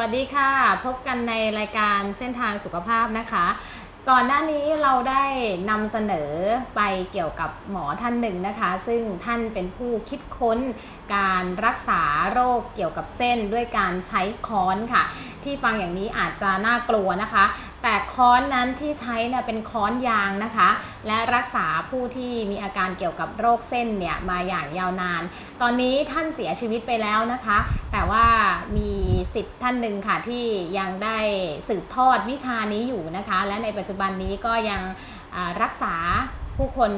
สวัสดีค่ะ พบกันในรายการเส้นทางสุขภาพนะคะ ก่อนหน้านี้เราได้นำเสนอไปเกี่ยวกับหมอท่านหนึ่งนะคะ ซึ่งท่านเป็นผู้คิดค้นการรักษาโรคเกี่ยวกับเส้นด้วยการใช้ค้อนค่ะ ที่ฟังอย่างนี้อาจจะน่ากลัวนะคะ แต่ค้อนนั้นที่ใช้เนี่ยเป็นค้อนยางนะคะ และรักษาผู้ที่มีอาการเกี่ยวกับโรคเส้นเนี่ยมาอย่างยาวนาน ตอนนี้ท่านเสียชีวิตไปแล้วนะคะ แต่ว่ามีสิทธิ์ท่านหนึ่งค่ะที่ยังได้สืบทอดวิชานี้อยู่นะคะ และในปัจจุบันนี้ก็ยังรักษาผู้คน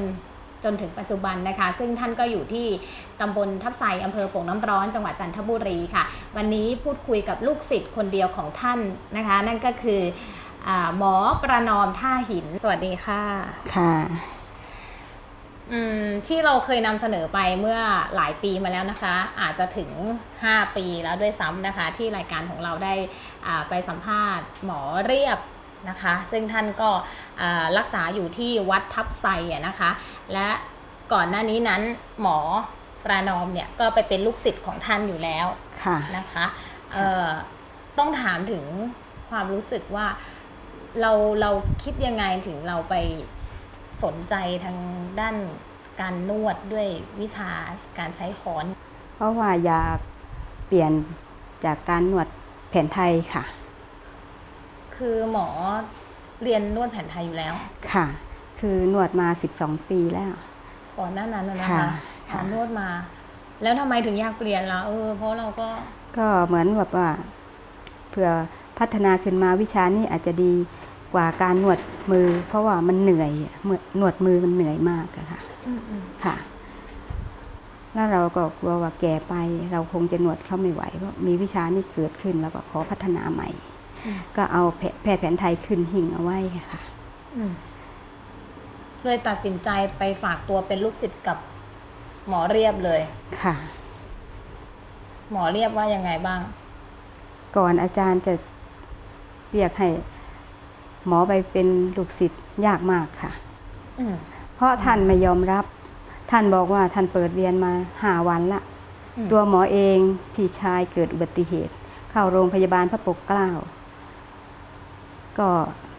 จนถึงปัจจุบันนะคะ ซึ่งท่านก็อยู่ที่ตำบลทับไซอำเภอโป่งน้ำร้อนจังหวัดจันทบุรีค่ะ วันนี้พูดคุยกับลูกศิษย์คนเดียวของท่านนะคะ นั่นก็คือ หมอประนอมท่าหิน สวัสดีค่ะ ค่ะอืมที่เราเคยนำเสนอไปเมื่อหลายปีมาแล้วนะคะ อาจจะถึง 5 ปีแล้วด้วยซ้ำนะคะ ที่รายการของเราได้อ่าไปสัมภาษณ์หมอเรียบนะคะ ซึ่งท่านก็อ่ารักษาอยู่ที่วัดทับไซอะนะคะ และก่อนหน้านี้นั้นหมอปรานอมเนี่ยก็ไปเป็นลูกศิษย์ของท่านอยู่แล้วค่ะนะคะเอ่อต้องถามถึงความรู้สึกว่า เราเราคิดยังไงถึงเราไปสนใจทางด้านการนวดด้วยวิชาการใช้ค้อน เพราะว่าอยากเปลี่ยนจากการนวดแผนไทยค่ะ คือหมอเรียนนวดแผนไทยอยู่แล้ว ค่ะ คือนวดมา 12 ปีแล้ว ก่อนหน้านั้นน่ะนะค่ะคะค่ะอ๋อนวดมา แล้วทำไมถึงอยากเปลี่ยนล่ะเออเพราะเราก็ ก็เหมือนแบบว่าเพื่อพัฒนาขึ้นมาวิชานี้อาจจะดี กว่าการนวดมือ เพราะว่ามันเหนื่อยเมื่อนวดมือมันเหนื่อยมากอะค่ะอืมอืมค่ะ แล้วเราก็กลัวว่าแก่ไป เราคงจะนวดเข้าไม่ไหวเพราะมีวิชานี้เกิดขึ้นแล้วก็ขอพัฒนาใหม่อืมก็เอาแพแพทย์แผนไทยขึ้นหิ่งเอาไว้ค่ะอืมเลยตัดสินใจไปฝากตัวเป็นลูกศิษย์กับหมอเรียบเลยค่ะ หมอเรียบว่ายังไงบ้าง ก่อนอาจารย์จะเรียกให้ หมอไปเป็นลูกศิษย์ยากมากค่ะอืมเพราะท่านไม่ยอมรับ ท่านบอกว่าท่านเปิดเรียนมาห้าวันละอืมตัวหมอเองพี่ชายเกิดอุบัติเหตุ เข้าโรงพยาบาลพระปกเกล้า ก็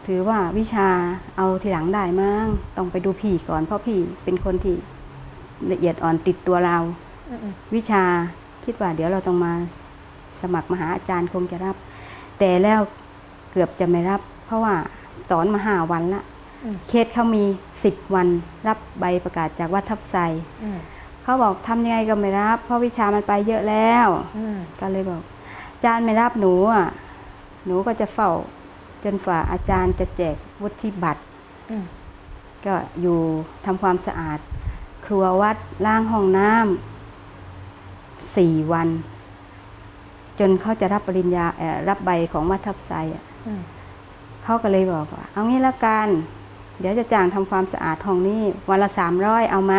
ถือว่าวิชาเอาทีหลังได้มั้งต้องไปดูพี่ก่อนเพราะพี่เป็นคนที่ละเอียดอ่อนติดตัวเราอืมอืมวิชาคิดว่าเดี๋ยวเราต้องมาสมัครมหาอาจารย์คงจะรับ แต่แล้วเกือบจะไม่รับเพ ราะว่าสอนมาห้าวันละอืมเคสเขามีสิบวัน รับใบประกาศจากวัดทับไซอืมเขาบอกทำยังไงก็ไม่รับ เพราะวิชามันไปเยอะแล้วอืมก็เลยบอกอาจารย์ไม่รับหนูอะหนูก็จะเฝ้าจนฝ่าอาจารย์จะแจกวุฒิบัตรอืมก็อยู่ทำความสะอาด ครัววัดล้างห้องน้ำสี่วัน จนเขาจะรับปริญญาเอ่อรับใบของวัดทับไซอะอืม เขาก็เลยบอกว่า เอางี้ละกัน เดี๋ยวจะจ้างทำความสะอาดห้องนี้วันละสามร้อยเอาไหม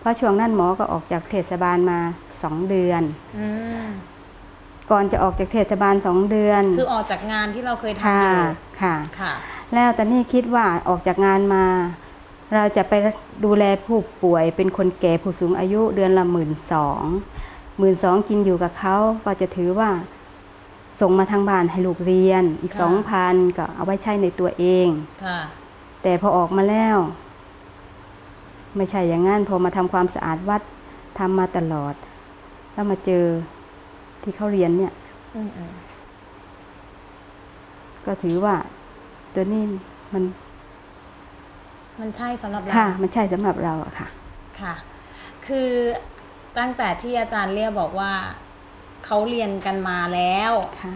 เพราะช่วงนั้นหมอก็ออกจากเทศบาลมาสองเดือนอืมก่อนจะออกจากเทศบาลสองเดือน คือออกจากงานที่เราเคยทำค่ะอยู่ค่ะค่ะ แล้วแต่นี่คิดว่าออกจากงานมา เราจะไปดูแลผู้ป่วยเป็นคนแก่ผู้สูงอายุเดือนละหมื่นสองหมื่นสองกินอยู่กับเขาก็จะถือว่า ส่งมาทางบ้านให้ลูกเรียนอีกค่ะ สองพันก็เอาไว้ใช้ในตัวเอง ค่ะ แต่พอออกมาแล้ว ไม่ใช่อย่างนั้นพอมาทำความสะอาดวัดทำมาตลอด แล้วมาเจอที่เขาเรียนเนี่ย อืมอืมก็ถือว่า ตัวนี้มันมันใช่สำหรับเรา ค่ะ มันใช่สำหรับเราอะค่ะ ค่ะ คือตั้งแต่ที่อาจารย์เรียกบอกว่า เขาเรียนกันมาแล้ว ค่ะ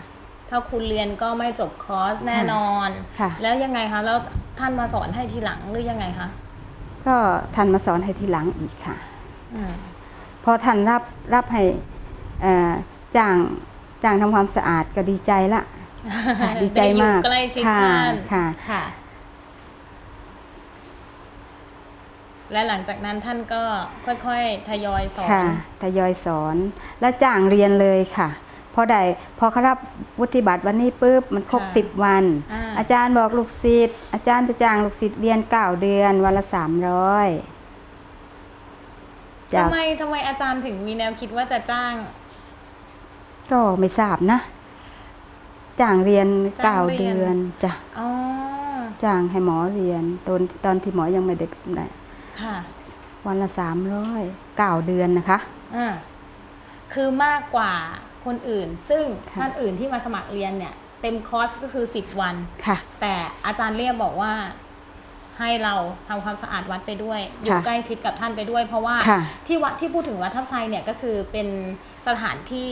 ถ้าคุณเรียนก็ไม่จบคอร์สแน่นอน ค่ะ แล้วยังไงคะ แล้วท่านมาสอนให้ทีหลังหรือยังไงคะ ก็ท่านมาสอนให้ทีหลังอีกค่ะ อืม พอท่านรับรับให้เอ่อจ้างจ้างทำความสะอาดก็ดีใจละค่ะดีใจมากได้อยู่ใกล้ชิดค่ะท่าน ค่ะ ค่ะ และหลังจากนั้นท่านก็ค่อยๆทยอยสอน ค่ะ ทยอยสอนแล้วจ้างเรียนเลยค่ะ พอได้พอเขารับวุฒิบัตรวันนี้ปุ๊บมันครบค่ะสิบวัน อ่า อาจารย์บอกลูกศิษย์อาจารย์จะจ้างลูกศิษย์เรียนเก้าเดือนวันละสามร้อยจากทำไมทำไมอาจารย์ถึงมีแนวคิดว่าจะจ้าง ก็ไม่ทราบนะจ้างเรียนจ้าเก้างเรียน เดือนจ้ะอ๋อ จ้างให้หมอเรียนตอนตอนที่หมอยังไม่ได้นะ ค่ะวันละสามร้อยเก้าเดือนนะคะอ่าคือมากกว่าคนอื่น ซึ่งค่ะท่านอื่นที่มาสมัครเรียนเนี่ย เต็มคอร์สก็คือ 10 วัน ค่ะ แต่อาจารย์เรียบบอกว่าให้เราทำความสะอาดวัดไปด้วย อยู่ใกล้ชิดกับท่านไปด้วย เพราะว่าค่ะ ที่วัดที่พูดถึงวัดทับไซเนี่ยก็คือเป็นสถานที่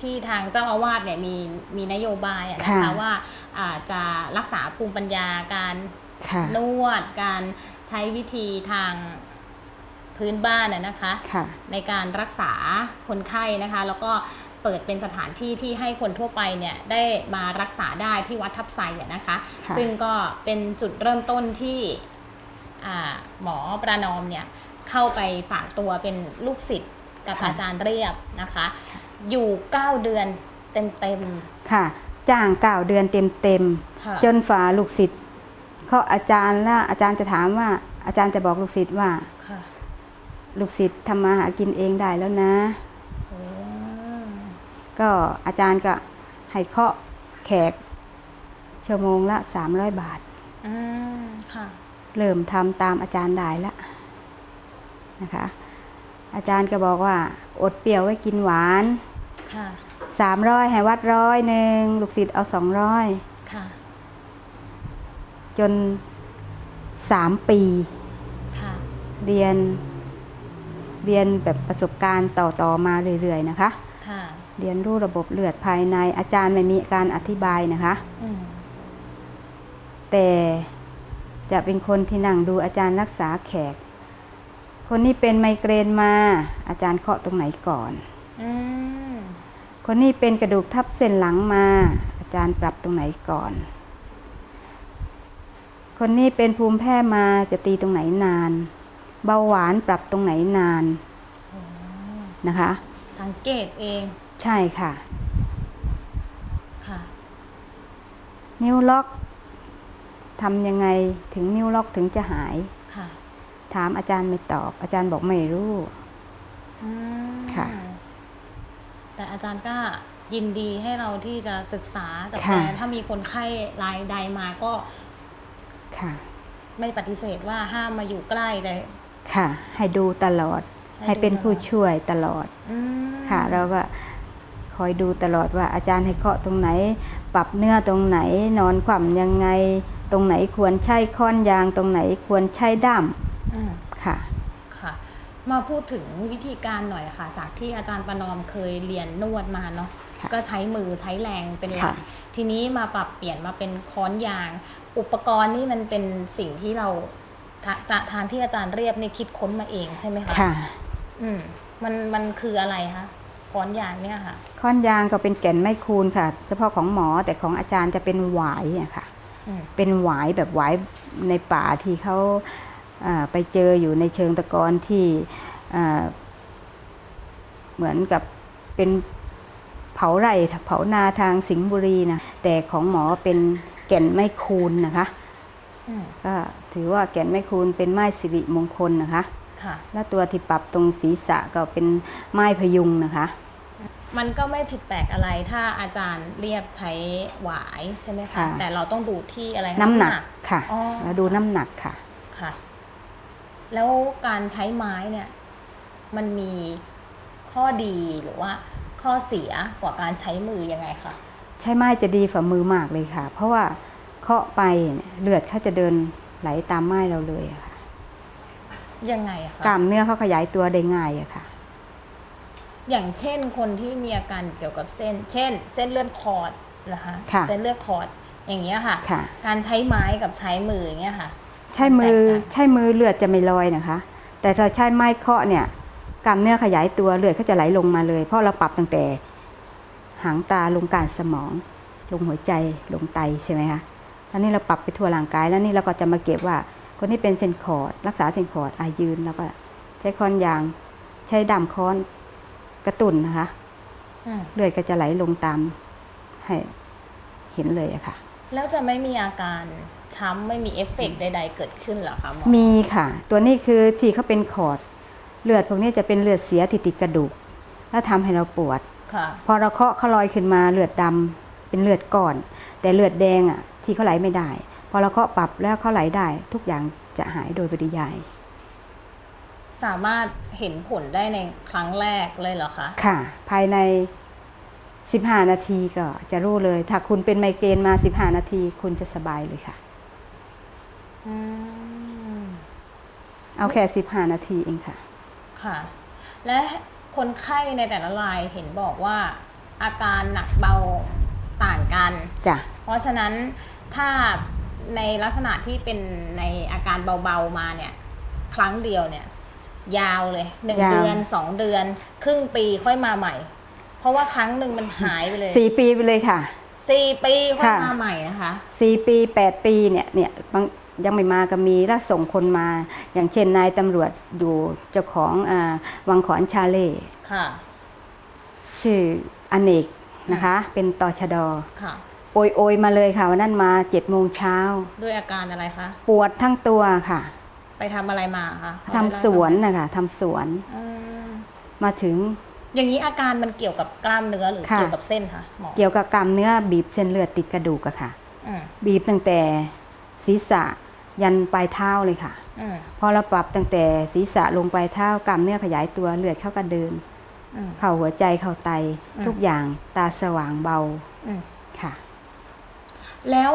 ที่ทางเจ้าอาวาสเนี่ยมีมีนโยบายอะนะคะค่ะ ว่าอาจะรักษาภูมิปัญญาการ ค่ะ นวดการ ใช้วิธีทางพื้นบ้านน่ะนะคะค่ะในการรักษาคนไข้นะคะ แล้วก็เปิดเป็นสถานที่ที่ให้คนทั่วไปเนี่ยได้มารักษาได้ที่วัดทับไซอะนะคะค่ะซึ่งก็เป็นจุดเริ่มต้นที่อ่าหมอประนอมเนี่ยเข้าไปฝากตัวเป็นลูกศิษย์กับค่ะอาจารย์เรียบนะคะ อยู่ 9 เดือนเต็มค่ะ จ้างเก้าเดือนเต็มเต็มๆค่ะๆจนฝ่าลูกศิษย์ เขาอาจารย์แล้วอาจารย์จะถามว่า อาจารย์จะบอกลูกศิษย์ว่าค่ะลูกศิษย์ทำมาหากินเองได้แล้วนะโอ้ก็อาจารย์ก็ให้เคาะแขก ชั่วโมงละ300บาทอืมค่ะเริ่มทำตามอาจารย์ได้ละนะคะ อาจารย์ก็บอกว่า อดเปรี้ยวไว้กินหวานค่ะ300ให้วัดร้อยหนึ่งลูกศิษย์เอา200ค่ะ จน3ปีค่ะเรียน เรียนแบบประสบการณ์ต่อๆมาเรื่อยๆนะคะค่ะเรียนรู้ระบบเลือดภายในอาจารย์ไม่มีการอธิบายนะคะอืมแต่จะเป็นคนที่นั่งดูอาจารย์รักษาแขก คนนี้เป็นไมเกรนมา อาจารย์เคาะตรงไหนก่อนอืมคนนี้เป็นกระดูกทับเส้นหลังมา อาจารย์ปรับตรงไหนก่อน คนนี้เป็นภูมิแพ้มาจะตีตรงไหนนาน เบาหวานปรับตรงไหนนานนะคะ สังเกตเอง ใช่ค่ะ ค่ะ นิ้วล็อกทำยังไงถึงนิ้วล็อกถึงจะหายค่ะถามอาจารย์ไม่ตอบ อาจารย์บอกไม่รู้อืมค่ะ แต่อาจารย์ก็ยินดีให้เราที่จะศึกษากับค่ะแกถ้ามีคนไข้รายใดมาก็ ค่ะ ไม่ปฏิเสธว่าห้ามมาอยู่ใกล้เลย ค่ะ ให้ดูตลอด ให้ให้เป็นดูตลอดผู้ช่วยตลอดอืมค่ะเราก็คอยดูตลอดว่าอาจารย์ให้เคาะตรงไหน ปรับเนื้อตรงไหน นอนขว่ำยังไง ตรงไหนควรใช้ค้อนยาง ตรงไหนควรใช้ด้ามอืมค่ะค่ะ มาพูดถึงวิธีการหน่อยค่ะ จากที่อาจารย์ประนอมเคยเรียนนวดมาเนาะค่ะ ก็ใช้มือใช้แรงเป็นหลัค่ะกทีนี้มาปรับเปลี่ยนมาเป็นค้อนยาง อุปกรณ์นี่มันเป็นสิ่งที่เราทาจะทางที่อาจารย์เรียบนี่คิดค้นมาเองใช่ไหมคะค่ะ อืมมันมันคืออะไรคะค้อนยางเนี่ยค่ะค้อนยางก็เป็นแก่นไม้คูณค่ะ เฉพาะของหมอแต่ของอาจารย์จะเป็นหวายอะค่ะอืมเป็นหวายแบบหวายในป่าที่เขาอ่าไปเจออยู่ในเชิงตะกอนที่อ่าเหมือนกับเป็น เผาไร่เผานาทางสิงห์บุรีนะแต่ของหมอเป็นแก่นไม้คูณนะคะอืมก็ถือว่าแก่นไม้คูณเป็นไม้สิริมงคลนะคะค่ะและตัวที่ปรับตรงศีรษะก็เป็นไม้พยุงนะคะ มันก็ไม่ผิดแปลกอะไรถ้าอาจารย์เรียบใช้หวายใช่ไหมคะค่ะแต่เราต้องดูที่อะไรคะน้ำหนักค่ะอ๋อแล้วดูน้ำหนักค่ะค่ะ แล้วการใช้ไม้เนี่ย มันมีข้อดีหรือว่า ข้อเสียกว่าการใช้มือยังไงคะใช้ไม้จะดีฝ่ามือมากเลยค่ะ เพราะว่าเคาะไปเนี่ยเลือดเขาจะเดินไหลตามไม้เราเลยอะค่ะยังไงอะคะกล้ามเนื้อเขาขยายตัวได้ง่ายอะค่ะ อย่างเช่นคนที่มีอาการเกี่ยวกับเส้น เช่น เส้นเลือดคอร์ดนะคะค่ะเส้นเลือดคอร์ดอย่างเงี้ยค่ะค่ะ การใช้ไม้กับใช้มืออย่างเงี้ยค่ะ ใช้มือแตกต่างใช้มือเลือดจะไม่ลอยนะคะ แต่ถ้าใช้ไม้เคาะเนี่ย กล้ามเนื้อขยายตัวเลือดเขาจะไหลลงมาเลย เพราะเราปรับตั้งแต่หางตาลงการสมอง ลงหัวใจลงไตใช่ไหมคะตอนนี้เราปรับไปทั่วร่างกายแล้วนี่เราก็จะมาเก็บว่าคนที่เป็นเส้นขอดรักษาเส้นขอดอายืนแล้วก็ใช้ค้อนยาง ใช้ดามค้อนกระตุนนะคะอืมเลือดก็จะไหลลงตามให้เห็นเลยอะค่ะ แล้วจะไม่มีอาการช้ำไม่มีเอฟเฟกต์ใด ๆ เกิดขึ้นเหรอคะหมอมีค่ะ ตัวนี้คือที่เขาเป็นขอด เลือดพวกนี้จะเป็นเลือดเสียที่ติดกระดูก แล้วทำให้เราปวดค่ะพอเราเคาะเขาลอยขึ้นมาเลือดดเป็นเลือดก่อน แต่เลือดแดงอะ ที่เขาไหลไม่ได้ พอเราก็ปรับแล้วเขาไหลได้ ทุกอย่างจะหายโดยปริยาย สามารถเห็นผลได้ในครั้งแรกเลยเหรอคะค่ะ ภายใน15 นาทีก็จะรู้เลย ถ้าคุณเป็นไมเกรนมา 15 นาที คุณจะสบายเลยค่ะอืมเอาแค่ 15 นาทีเองค่ะ ค่ะ และคนไข้ในแต่ละรายเห็นบอกว่าอาการหนักเบาต่างกัน จ้ะ เพราะฉะนั้นถ้าในลักษณะที่เป็นในอาการเบาๆมาเนี่ย ครั้งเดียวเนี่ย ยาวเลยหนึ่งยาว เดือนสองเดือน ครึ่งปีค่อยมาใหม่ เพราะว่าครั้งหนึ่งมันหายไปเลย4ปีไปเลยค่ะ สี่ปีค่อยค่ะ มาใหม่นะคะ4ปี8ปีเนี่ยเนี่ยบาง ยังไม่มาก็มีแล้วส่งคนมา อย่างเช่นนายตำรวจอยู่เจ้าของอาวังขอนชาเล่ค่ะชื่ออเนกนะคะ เป็นตชดค่ะโอยโอยมาเลยค่ะวันนั้นมา7จ็ดโมงเช้าด้วยอาการอะไรคะปวดทั้งตัวค่ะ ไปทำอะไรมาคะทำสวนนะคะทำสวนอืมมาถึงอย่างนี้อาการมันเกี่ยวกับกล้ามเนื้อหรือค่ะเกี่ยวกับเส้นคะหมอเกี่ยวกับกล้ามเนื้อบีบเส้นเลือดติดกระดูกอะค่ะอืมบีบตั้งแต่ศีรษะ ยันปลายเท้าเลยค่ะอืมพอเราปรับตั้งแต่ศีรษะลงปลายเท้ากล้ามเนื้อขยายตัวเลือดเข้ากระเดินอืมเข้าหัวใจเข้าไตอืมทุกอย่างตาสว่างเบาอืมค่ะ แล้ว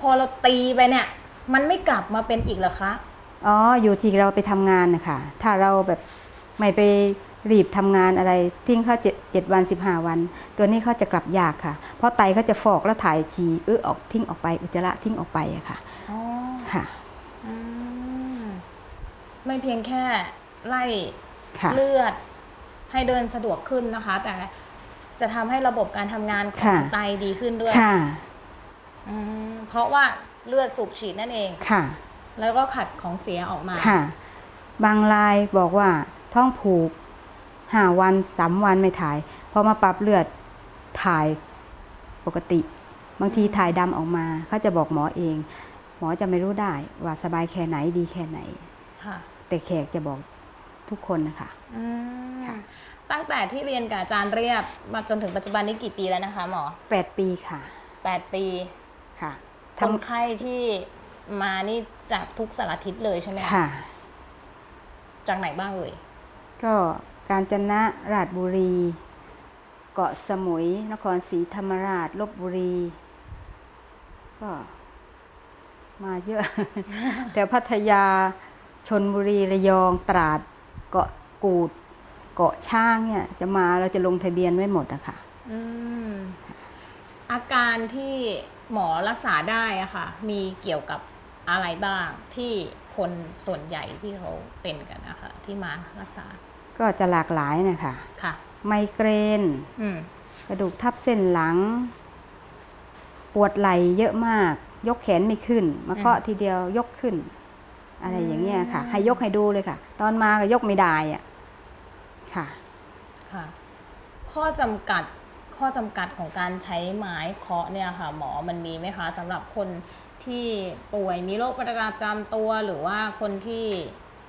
พอเราตีไปเนี่ย มันไม่กลับมาเป็นอีกเหรอคะอ๋ออยู่ที่เราไปทำงานนะคะถ้าเราแบบไม่ไปรีบทำงานอะไรทิ้งเขาเจ็ดเจ็ดวันสิบห้าวัน ตัวนี้เขาจะกลับยากค่ะ เพราะไตเขาจะฟอกแล้วถ่ายฉี่เออออกทิ้งออกไปอุจจาระทิ้งออกไปอะค่ะอ๋อค่ะอืม ไม่เพียงแค่ไล่ค่ะ เลือด ให้เดินสะดวกขึ้นนะคะ แต่จะทำให้ระบบการทำงานของค่ะ ไตดีขึ้นด้วยค่ะ อืมเพราะว่าเลือดสูบฉีดนั่นเอง ค่ะ แล้วก็ขัดของเสียออกมา ค่ะ บางรายบอกว่าท้องผูกห้าวันสามวันไม่ถ่ายพอมาปรับเลือดถ่ายปกติ บางทีถ่ายดำออกมาเขาจะบอกหมอเอง หมอจะไม่รู้ได้ว่าสบายแค่ไหนดีแค่ไหน ค่ะ แต่แขกจะบอกทุกคนนะคะ อืมค่ะ ตั้งแต่ที่เรียนกับอาจารย์เรียบมาจนถึงปัจจุบันนี้กี่ปีแล้วนะคะหมอแปดปีค่ะแปดปีค่ะคนไข้ที่มานี่จากทุกสารทิศเลยใช่ไหมค่ะ จากไหนบ้างเอ่ยก็การจนะราชบุรี เกาะสมุย นครศรีธรรมราชลบบุรี ก็มาเยอะแต่พัทยา ชนบุรีระยองตราด เกาะกูด เกาะช่างเนี่ย จะมาเราจะลงทะเบียนไว้หมดอะค่ะอืมอาการที่หมอรักษาได้อะค่ะ มีเกี่ยวกับอะไรบ้างที่คนส่วนใหญ่ที่เขาเป็นกันนะคะที่มารักษา ก็จะหลากหลายนะคะค่ะ ไมเกรน อืม กระดูกทับเส้นหลัง ปวดไหล่เยอะมาก ยกแขนไม่ขึ้น มาเคาะทีเดียวยกขึ้น อะไรอย่างเงี้ยค่ะ ให้ยกให้ดูเลยค่ะ ตอนมาก็ยกไม่ได้อะค่ะค่ะ ข้อจำกัดข้อจำกัดของการใช้ไม้เคาะเนี่ยค่ะ หมอมันมีไหมคะสำหรับคนที่ป่วยมีโรคประจำตัวหรือว่าคนที่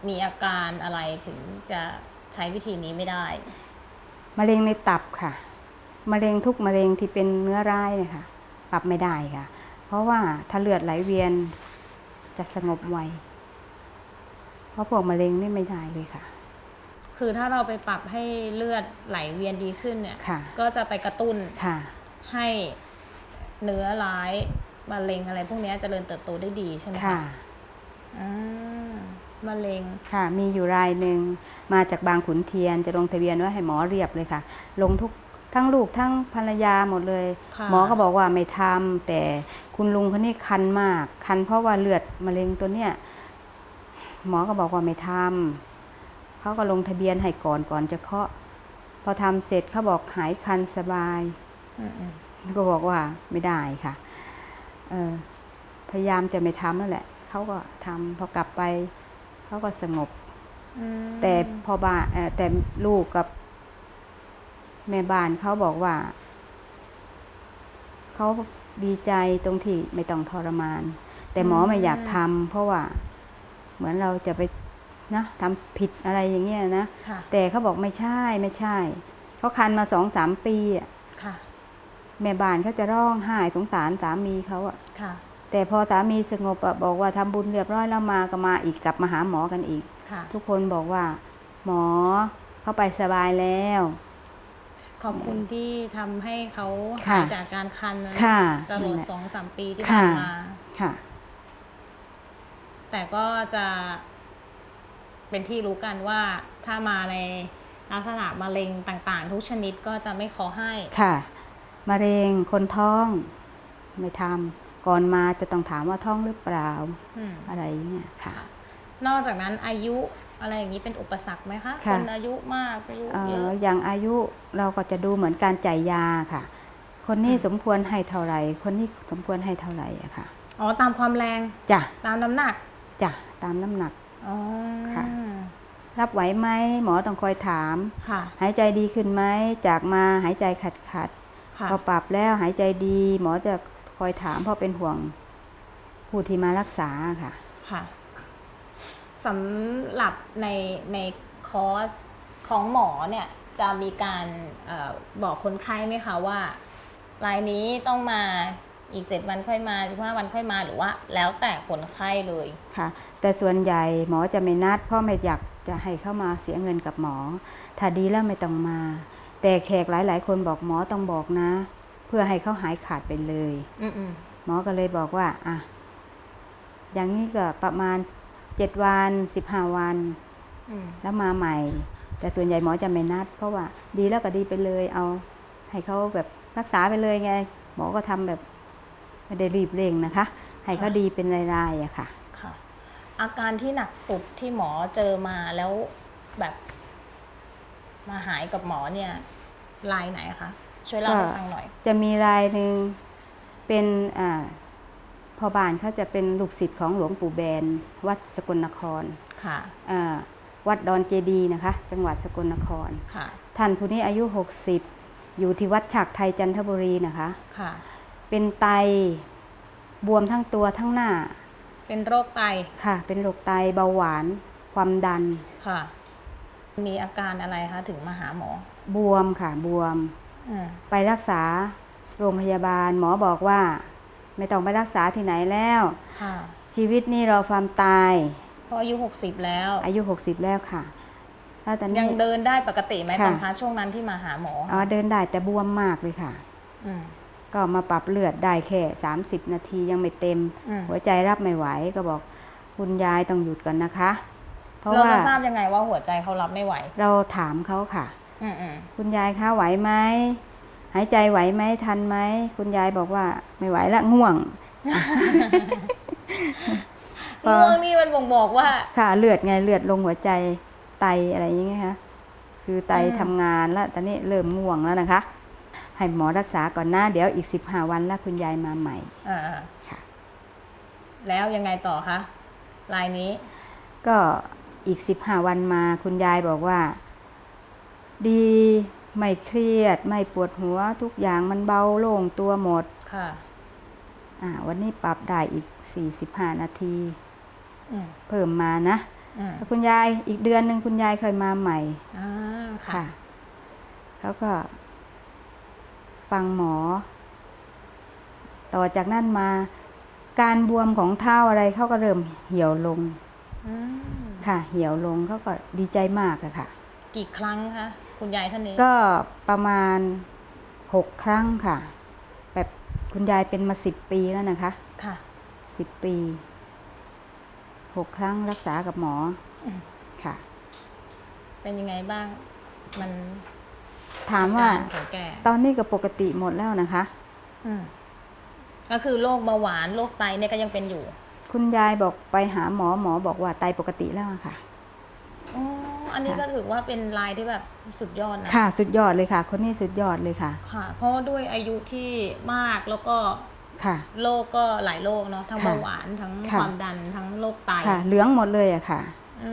มีอาการอะไรถึงจะใช้วิธีนี้ไม่ได้มะเร็งในตับค่ะมะเร็งทุกมะเร็งที่เป็นเนื้อร้ายเนี่ยค่ะ ปรับไม่ได้ค่ะ เพราะว่าถ้าเลือดไหลเวียนจะสงบไว เพราะพวกมะเร็งนี่ไม่ได้เลยค่ะ คือถ้าเราไปปรับให้เลือดไหลเวียนดีขึ้นเนี่ย ค่ะ ก็จะไปกระตุ้นค่ะ ให้เนื้อร้ายมะเร็งอะไรพวกเนี้ยเจริญเติบโตได้ดีใช่ไหมค่ะอืมมะเร็งค่ะ มีอยู่รายหนึ่งมาจากบางขุนเทียนจะลงทะเบียนไว่าให้หมอเรียบเลยค่ะ ลงทุกทั้งลูกทั้งภรรยาหมดเลยค่ะหมอก็บอกว่าไม่ทำแต่คุณลุงคนนี้คันมาก คันเพราะว่าเลือดมะเร็งตัวเนี้ย หมอก็บอกว่าไม่ทำเขาก็ลงทะเบียนให้ก่อนก่อนจะเคาะ พอทำเสร็จเขาบอกหายคันสบายอืมอืมก็บอกว่าไม่ได้ค่ะเออพยายามจะไม่ทำนั่นแหละเขาก็ทำพอกลับไปเขาก็สงบอืมแต่พอบ้านเอ่อแต่ลูกกับ แม่บ้านเขาบอกว่าเขาดีใจตรงที่ไม่ต้องทรมาน แต่หมอไม่อยากทำเพราะว่า เหมือนเราจะไปนะทำผิดอะไรอย่างเงี้ยนะค่ะแต่เขาบอกไม่ใช่ไม่ใช่เขาคันมาสองสามปีอะค่ะแม่บ้านเขาจะร้องไห้สงสารสามีเขาอะค่ะแต่พอสามีสงบอะบอกว่าทำบุญเรียบร้อยแล้วมาก็มาอีกกลับมาหาหมอกันอีกค่ะทุกคนบอกว่า หมอเขาไปสบายแล้ว ขอบคุณที่ทำให้เขาค่ะหายจากการคันนะค่ะตลอดนั่นแหละสองสามปีที่ค่ะผ่านมาค่ะ แต่ก็จะเป็นที่รู้กันว่าถ้ามาในลักษณะมะเร็งต่างๆ ทุกชนิดก็จะไม่ขอให้ค่ะมะเร็งคนท้องไม่ทำก่อนมาจะต้องถามว่าท้องหรือเปล่าอืมอะไรอย่างเงี้ยค่ะค่ะ นอกจากนั้นอายุอะไรอย่างนี้เป็นอุปสรรคไหมคะค่ะคนอายุมากอายุเอ่เยออะอย่างอายุเราก็จะดูเหมือนการจ่ายยาค่ะ คนนี้อืมสมควรให้เท่าไหร่ คนนี้สมควรให้เท่าไหร่อะค่ะอ๋อตามความแรงจ้ะตามน้ำหนัก จ้ะตามน้ำหนัก อ๋อค่ะ รับไหวไหมหมอต้องคอยถาม ค่ะ หายใจดีขึ้นไหมจากมาหายใจขัดขัดๆค่ะ พอปรับแล้วหายใจดี หมอจะคอยถามเพราะเป็นห่วง ผู้ที่มารักษาค่ะ ค่ะสำหรับในในคอร์สของหมอเนี่ยจะมีการเออบอกคนไข้ไหมคะว่ารายนี้ต้องมา อีกเจ็ดวันค่อยมาสิบห้าวันค่อยมาหรือว่า แล้วแต่คนไข้เลยค่ะ แต่ส่วนใหญ่หมอจะไม่นัดเพราะไม่อยากจะให้เข้ามาเสียเงินกับหมอ ถ้าดีแล้วไม่ต้องมา แต่แขกหลาย ๆ คนบอกหมอต้องบอกนะ เพื่อให้เขาหายขาดไปเลยอืมอืมหมอก็เลยบอกว่า อะ อย่างนี้ก็ประมาณเจ็ดวันสิบห้าวันอืมแล้วมาใหม่ แต่ส่วนใหญ่หมอจะไม่นัด เพราะว่า ดีแล้วก็ดีไปเลย เอา ให้เขาแบบรักษาไปเลยไง หมอก็ทำแบบ ไม่ได้รีบเร่งนะคะ ให้เขาดีเป็นรายๆอะค่ะ ค่ะ อาการที่หนักสุดที่หมอเจอมาแล้วแบบ มาหายกับหมอเนี่ยลายไหนคะช่วยเล่าให้ก็ฟังหน่อย จะมีรายหนึ่งเป็นอ่าพอบ้านเขาจะเป็นลูกศิษย์ของหลวงปู่แบน วัดสกลนครค่ะอ่าวัดดอนเจดีย์นะคะ จังหวัดสกลนครค่ะ ท่านผู้นี้อายุ 60 อยู่ที่วัดฉากไทยจันทบุรีนะคะ ค่ะ เป็นไต บวมทั้งตัวทั้งหน้า เป็นโรคไตค่ะ เป็นโรคไตเบาหวาน ความดันค่ะ มีอาการอะไรคะถึงมาหาหมอ บวมค่ะบวม อืมไปรักษาโรงพยาบาลหมอบอกว่า ไม่ต้องไปรักษาที่ไหนแล้ว ค่ะชีวิตนี่รอความตาย เพราะอายุหกสิบแล้ว อายุ 60 แล้วค่ะแล้วตอนยันี้งเดินได้ปกติไหมค่ะ ตอนคะช่วงนั้นที่มาหาหมออ๋อเดินได้แต่บวมมากเลยค่ะ อืม ก็มาปรับเลือดได้แค่ 30 นาทียังไม่เต็มอืมหัวใจรับไม่ไหวก็บอกคุณยายต้องหยุดก่อนนะคะ เพราะเราว่าจะทราบยังไงว่าหัวใจเขารับไม่ไหว เราถามเขาค่ะอืมอืมคุณยายคะไหวไหมหายใจไหวไหมทันไหมคุณยายบอกว่าไม่ไหวละง่วงพอง่วงนี่มันบ่งบอกว่าค่ะเลือดไงเลือดลงหัวใจไตอะไรอย่างเงี้ยคะคือไตอืมทำงานแล้วตอนนี้เริ่มง่วงแล้วนะคะ ให้หมอรักษาก่อนหน้าเดี๋ยวอีกสิบห้าวันแล้วคุณยายมาใหม่อ่าค่ะ แล้วยังไงต่อคะลายนี้ ก็อีกสิบห้าวันมาคุณยายบอกว่า ดีไม่เครียด ไม่ปวดหัวทุกอย่างมันเบาโล่งตัวหมดค่ะ อ่า วันนี้ปรับได้อีกสี่สิบห้านาทีอืมเพิ่มมานะอืมแล้วคุณยายอีกเดือนหนึ่งคุณยายเคยมาใหม่อ่าค่ะค่ะ แล้วก็ ฟังหมอ ต่อจากนั้นมาการบวมของเท้าอะไรเขาก็เริ่มเหี่ยวลงอืมค่ะ เหี่ยวลงเขาก็ดีใจมากอะค่ะ กี่ครั้งคะคุณยายท่านนี้ ก็ประมาณหกครั้งค่ะ แบบคุณยายเป็นมาสิบปีแล้วนะคะ ค่ะสิบปีหกครั้งรักษากับหมออมค่ะ เป็นยังไงบ้าง มัน ถามว่าอการของแกตอนนี้ก็ปกติหมดแล้วนะคะ อืมก็คือโรคเบาหวานโรคไตเนี่ยก็ยังเป็นอยู่คุณยายบอกไปหาหมอหมอบอกว่าไตปกติแล้วอะค่ะ อ๋ออันนี้ค่ะก็ถือว่าเป็นลายที่แบบสุดยอดนะ ค่ะ สุดยอดเลยค่ะ คนนี้สุดยอดเลยค่ะ ค่ะ เพราะด้วยอายุที่มากแล้วก็ค่ะ โรคก็หลายโรคเนาะทั้งค่ะเบาหวานทั้งค่ะความดันทั้งโรคไตค่ะ เหลืองหมดเลยอะค่ะ อื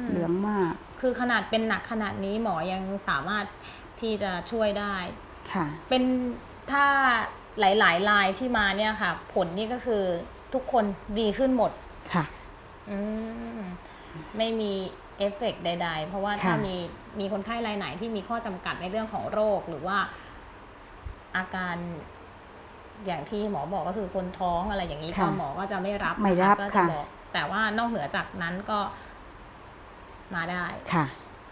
มเหลืองมาก คือขนาดเป็นหนักขนาดนี้หมอยังสามารถ ที่จะช่วยได้ค่ะ เป็นถ้าหลายๆลายที่มาเนี่ยค่ะ ผลนี่ก็คือทุกคนดีขึ้นหมดค่ะ อืมไม่มีเอฟเฟกต์ใด ๆ เพราะว่าค่ะถ้ามีมีคนไข้รายไหนที่มีข้อจำกัดในเรื่องของโรคหรือว่าอาการอย่างที่หมอบอกก็คือคนท้องอะไรอย่างนี้ค่ะก็หมอก็จะไม่รับไม่รับนก็จะค่ะบอกแต่ว่านอกเหนือจากนั้นก็มาได้ค่ะ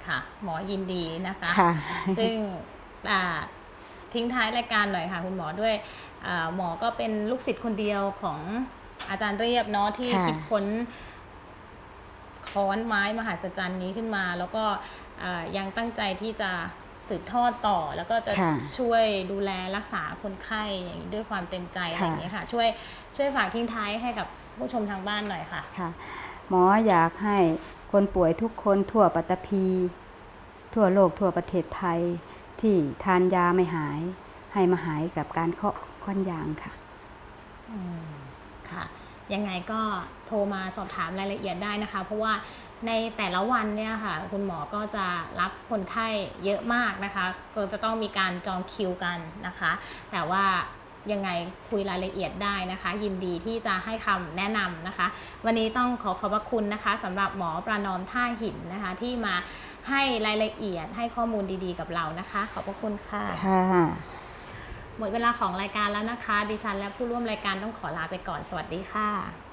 ค่ะ หมอยินดีนะคะ ค่ะ ซึ่งอ่าทิ้งท้ายรายการหน่อยค่ะ คุณหมอด้วยอ่าหมอก็เป็นลูกศิษย์คนเดียวของอาจารย์เรียบเนาะที่ค่ะ คิดค้นค้อนไม้มหัศจรรย์นี้ขึ้นมา แล้วก็อ่ายังตั้งใจที่จะสืบทอดต่อ แล้วก็จะค่ะช่วยดูแลรักษาคนไข้อย่างนี้ด้วยความเต็มใจอะไรอย่างนี้ยค่ะ ช่วยช่วยฝากทิ้งท้ายให้กับผู้ชมทางบ้านหน่อยค่ะ ค่ะ หมออยากให้ คนป่วยทุกคนทั่วปัตตภีทั่วโลกทั่วประเทศไทยที่ทานยาไม่หาย ให้มาหายกับการเคาะค้อนยางค่ะค่ะ ยังไงก็โทรมาสอบถามรายละเอียดได้นะคะ เพราะว่าในแต่ละวันเนี่ยค่ะ คุณหมอก็จะรับคนไข้เยอะมากนะคะก็จะต้องมีการจองคิวกันนะคะ แต่ว่า ยังไงคุยรายละเอียดได้นะคะ ยินดีที่จะให้คำแนะนำนะคะ วันนี้ต้องขอขอบพระคุณนะคะสำหรับหมอประนอมท่าหินนะคะ ที่มาให้รายละเอียดให้ข้อมูลดีๆกับเรานะคะ ขอบพระคุณค่ะ ค่ะหมดเวลาของรายการแล้วนะคะ ดิฉันและผู้ร่วมรายการต้องขอลาไปก่อนสวัสดีค่ะ